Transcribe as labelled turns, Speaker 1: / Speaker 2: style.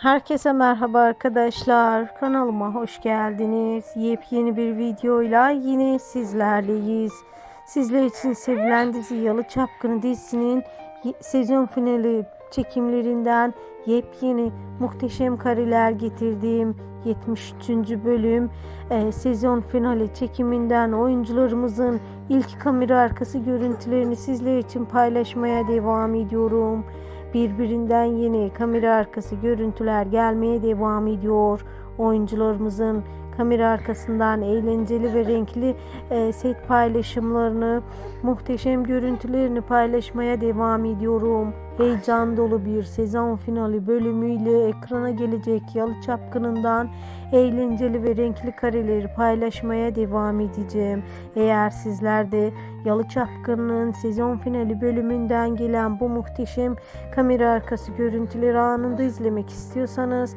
Speaker 1: Herkese merhaba arkadaşlar. Kanalıma hoş geldiniz. Yepyeni bir videoyla yine sizlerleyiz. Sizler için sevilen dizi Yalı Çapkını dizisinin sezon finali çekimlerinden yepyeni muhteşem kareler getirdiğim 73. bölüm e, sezon finali çekiminden oyuncularımızın ilk kamera arkası görüntülerini sizler için paylaşmaya devam ediyorum. Birbirinden yeni kamera arkası görüntüler gelmeye devam ediyor. Oyuncularımızın kamera arkasından eğlenceli ve renkli e, set paylaşımlarını, muhteşem görüntülerini paylaşmaya devam ediyorum. Heyecan dolu bir sezon finali bölümüyle ekrana gelecek Yalı Çapkını'ndan eğlenceli ve renkli kareleri paylaşmaya devam edeceğim. Eğer sizler de Yalı Çapkını'nın sezon finali bölümünden gelen bu muhteşem kamera arkası görüntüleri anında izlemek istiyorsanız